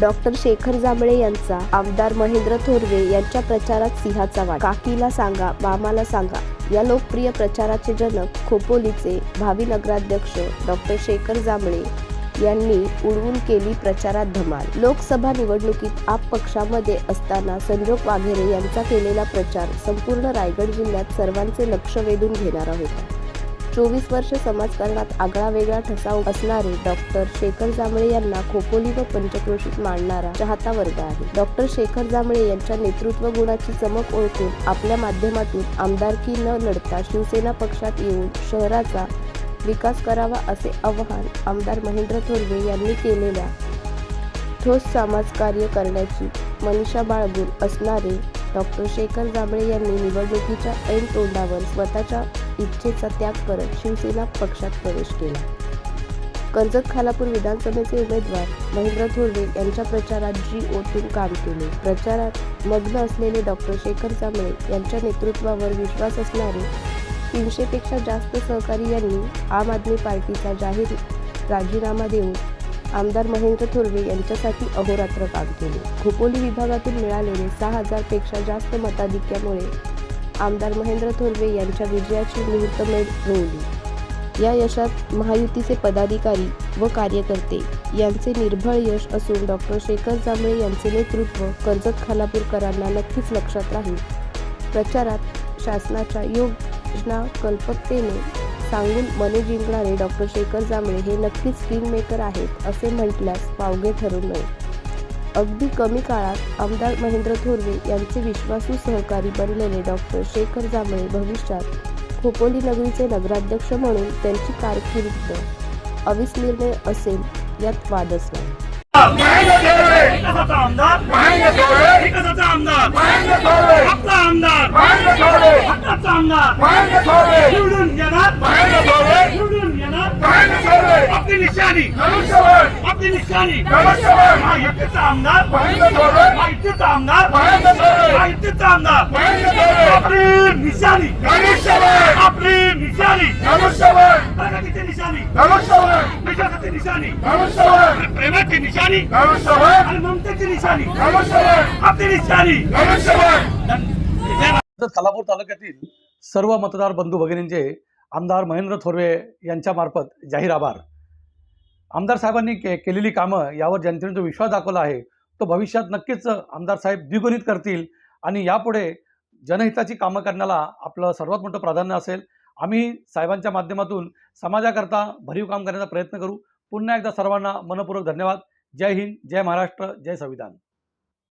Doctor Shekhar जांभळे यांचा आमदार महेंद्र थोरवे यांच्या प्रचारात सिंहाचा वाट. काकीला सांगा मामाला सांगा. या लोकप्रिय प्रचाराचे जनक खोपोलीचे भावी नगराध्यक्ष डॉक्टर शेखर जांभळे यांनी उडवून केली प्रचारात धमाल. लोकसभा निवडणुकीत आप पक्षामध्ये असताना संजोग वाघेरे यांचा केलेला प्रचार संपूर्ण रायगड जिल्ह्यात सर्वांचे लक्ष वेधून घेणारा होता. चोवीस वर्ष समाजकारणात आगळा वेगळा ठसा असणारे डॉक्टर शेखर जांभळे यांना खोपोली व पंचक्रोशीत मांडणारा चाहता वर्ग आहे. डॉक्टर शेखर जांभळे यांच्या नेतृत्व गुणाची चमक ओळखून आपल्या माध्यमातून आमदारकी न लढता शिवसेना पक्षात येऊन शहराचा विकास करावा असे आवाहन आमदार महेंद्र थोरवे यांनी केलेल्या ठोस समाजकार्य करण्याची मनीषा बाळगून असणारे डॉक्टर शेखर जांभळे यांनी निवडणुकीच्या ऐन तोंडावर स्वतःच्या इच्छेचा त्याग करत शिवसेना पक्षात प्रवेश केला. कर्जत खालापूर विधानसभेचे उमेदवार महेंद्र थोरवे यांच्या प्रचारात जी ओतून काम केले. प्रचारात मग्न असलेले डॉक्टर शेखर जांभळे यांच्या नेतृत्वावर विश्वास असणारे तीनशेपेक्षा जास्त सहकारी यांनी आम आदमी पार्टीचा जाहीर राजीनामा देऊन आमदार महेंद्र थोरवे यांच्यासाठी अहोरात्र काम केले. खोपोली विभागातून मिळालेले सहा हजारपेक्षा जास्त मताधिक्यामुळे आमदार महेंद्र थोरवे यांच्या विजयाची मुहूर्तमेढ रोवली या यशात महायुतीचे पदाधिकारी व कार्यकर्ते यांचे निर्भळ यश असून डॉक्टर शेखर जांभळे यांचे नेतृत्व कर्जत खालापूरकरांना नक्कीच लक्षात राहील. प्रचारात शासनाच्या योजना कल्पकतेने सांगून मने जिंकणारे डॉक्टर शेखर जांभळे हे नक्कीच किंग आहेत असे म्हटल्यास पावगे ठरू नये. अगदी कमी काळात आमदार महेंद्र थोरवे यांचे विश्वासू सहकारी बनलेले डॉक्टर शेखर जांभळे भविष्यात खोपोली नगरीचे नगराध्यक्ष म्हणून त्यांची कारकीर्द. अविस्मरणीय असेल यात वादच नाही. आमदार आमदार आपला निशाणी. आपली निशाणी. प्रगतीची निशाणी. विकासाची निशाणी. प्रेमाची निशाणी. आणि ममतेची निशाणी. आपली निशाणी. खालापूर तालुक्यातील सर्व मतदार बंधू भगिनींचे आमदार महेंद्र थोरवे यांच्या मार्फत जाहीर आभार. आमदार साहेबांनी के केलेली कामं यावर जनतेने जो विश्वास दाखवला आहे तो भविष्यात नक्कीच आमदार साहेब द्विगुणित करतील. आणि यापुढे जनहिताची कामं करण्याला आपलं सर्वात मोठं प्राधान्य असेल. आम्ही साहेबांच्या माध्यमातून समाजाकरता भरीव काम करण्याचा प्रयत्न करू. पुन्हा एकदा सर्वांना मनपूर्वक धन्यवाद. जय हिंद जय महाराष्ट्र जय संविधान.